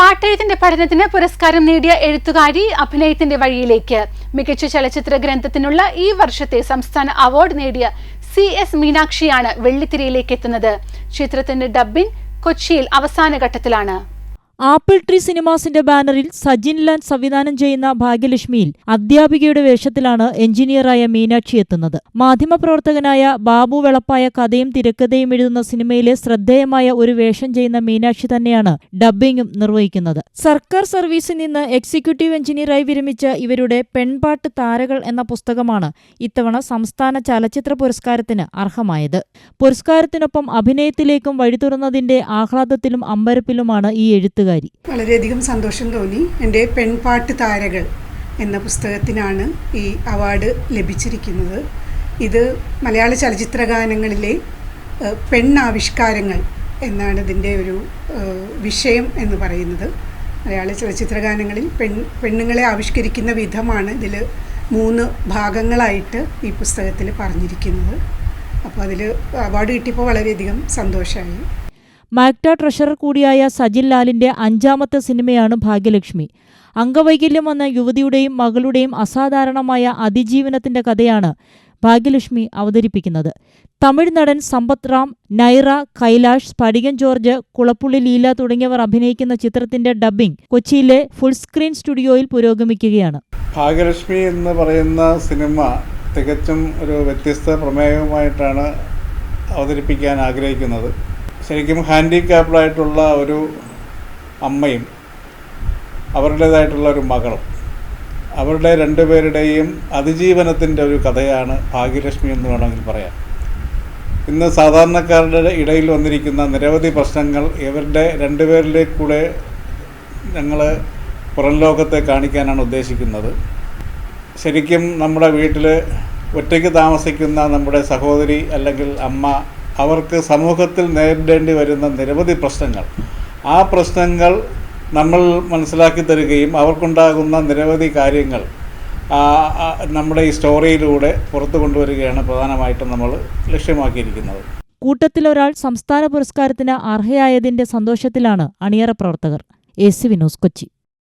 പാട്ടെഴുത്തിന്റെ പഠനത്തിന് പുരസ്കാരം നേടിയ എഴുത്തുകാരി അഭിനയത്തിന്റെ വഴിയിലേക്ക്. മികച്ച ചലച്ചിത്ര ഗ്രന്ഥത്തിനുള്ള ഈ വർഷത്തെ സംസ്ഥാന അവാർഡ് നേടിയ സി എസ് മീനാക്ഷിയാണ് വെള്ളിത്തിരയിലേക്ക് എത്തുന്നത്. ചിത്രത്തിന്റെ ഡബ്ബിംഗ് കൊച്ചിയിൽ അവസാന ഘട്ടത്തിലാണ്. ആപ്പിൾ ട്രീ സിനിമാസിന്റെ ബാനറിൽ സജിൻ ലാൻ സംവിധാനം ചെയ്യുന്ന ഭാഗ്യലക്ഷ്മിയിൽ അധ്യാപികയുടെ വേഷത്തിലാണ് എഞ്ചിനീയറായ മീനാക്ഷി എത്തുന്നത്. മാധ്യമപ്രവർത്തകനായ ബാബു വെളപ്പായ കഥയും തിരക്കഥയും എഴുതുന്ന സിനിമയിലെ ശ്രദ്ധേയമായ ഒരു വേഷം ചെയ്യുന്ന മീനാക്ഷി തന്നെയാണ് ഡബ്ബിംഗും നിർവഹിക്കുന്നത്. സർക്കാർ സർവീസിൽ നിന്ന് എക്സിക്യൂട്ടീവ് എഞ്ചിനീയറായി വിരമിച്ച ഇവരുടെ പെൺപാട്ട് താരകൾ എന്ന പുസ്തകമാണ് ഇത്തവണ സംസ്ഥാന ചലച്ചിത്ര പുരസ്കാരത്തിന് അർഹമായത്. പുരസ്കാരത്തിനൊപ്പം അഭിനയത്തിലേക്കും വഴി തുറന്നതിന്റെ ആഹ്ലാദത്തിലും അമ്പരപ്പിലുമാണ് ഈ എഴുത്തുകാരി വളരെയധികം സന്തോഷം തോന്നി. എന്റെ പെൺപാട്ട് താരകൾ എന്ന പുസ്തകത്തിനാണ് ഈ അവാർഡ് ലഭിച്ചിരിക്കുന്നത്. ഇത് മലയാള ചലച്ചിത്ര ഗാനങ്ങളിലെ പെണ്ണാവിഷ്കാരങ്ങൾ എന്നാണ് ഇതിന്റെ ഒരു വിഷയം എന്ന് പറയുന്നത്. മലയാള ചലച്ചിത്ര ഗാനങ്ങളിൽ പെൺ പെണ്ണുങ്ങളെ ആവിഷ്കരിക്കുന്ന വിധമാണ് ഇതിൽ മൂന്ന് ഭാഗങ്ങളായിട്ട് ഈ പുസ്തകത്തിൽ പറഞ്ഞിരിക്കുന്നത്. അപ്പോൾ അതിൽ അവാർഡ് കിട്ടിയപ്പോൾ വളരെയധികം സന്തോഷമായി മാക്ട ട്രഷറർ കൂടിയായ സജിൻ ലാലിന്റെ അഞ്ചാമത്തെ സിനിമയാണ് ഭാഗ്യലക്ഷ്മി. അംഗവൈകല്യം വന്ന യുവതിയുടെയും മകളുടെയും അസാധാരണമായ അതിജീവനത്തിന്റെ കഥയാണ് ഭാഗ്യലക്ഷ്മി അവതരിപ്പിക്കുന്നത്. തമിഴ് നടൻ സമ്പത്ത് റാം നൈറ കൈലാഷ് സ്ഫടികൻ ജോർജ് കുളപ്പുള്ളി ലീല തുടങ്ങിയവർ അഭിനയിക്കുന്ന ചിത്രത്തിന്റെ ഡബ്ബിംഗ് കൊച്ചിയിലെ ഫുൾ സ്ക്രീൻ സ്റ്റുഡിയോയിൽ പുരോഗമിക്കുകയാണ്. ഭാഗ്യലക്ഷ്മി എന്ന് പറയുന്ന സിനിമ തികച്ചും ഒരു വ്യത്യസ്ത പ്രമേയവുമായിട്ടാണ് അവതരിപ്പിക്കാൻ ആഗ്രഹിക്കുന്നത്. ശരിക്കും ഹാൻഡിക്യാപ്ഡായിട്ടുള്ള ഒരു അമ്മയും അവരുടേതായിട്ടുള്ള ഒരു മകളും. അവരുടെ രണ്ടുപേരുടെയും അതിജീവനത്തിന്റെ ഒരു കഥയാണ് ഭാഗ്യലക്ഷ്മി എന്ന് വേണമെങ്കിൽ പറയാം. ഇന്ന് സാധാരണക്കാരുടെ ഇടയിൽ വന്നിരിക്കുന്ന നിരവധി പ്രശ്നങ്ങൾ ഇവരുടെ രണ്ടുപേരിലേക്ക് കൂടെ ഞങ്ങൾ പുറം ലോകത്തെ കാണിക്കാനാണ് ഉദ്ദേശിക്കുന്നത്. ശരിക്കും നമ്മുടെ വീട്ടിൽ ഒറ്റയ്ക്ക് താമസിക്കുന്ന നമ്മുടെ സഹോദരി അല്ലെങ്കിൽ അമ്മ അവർക്ക് സമൂഹത്തിൽ നേരിടേണ്ടി വരുന്ന നിരവധി പ്രശ്നങ്ങൾ. ആ പ്രശ്നങ്ങൾ നമ്മൾ മനസ്സിലാക്കി തരികയും അവർക്കുണ്ടാകുന്ന നിരവധി കാര്യങ്ങൾ നമ്മുടെ ഈ സ്റ്റോറിയിലൂടെ പുറത്തു കൊണ്ടുവരികയാണ് പ്രധാനമായിട്ടും നമ്മൾ ലക്ഷ്യമാക്കിയിരിക്കുന്നത്. കൂട്ടത്തിലൊരാൾ സംസ്ഥാന പുരസ്കാരത്തിന് അർഹയായതിന്റെ സന്തോഷത്തിലാണ് അണിയറ പ്രവർത്തകർ. A C Vinos Kochi.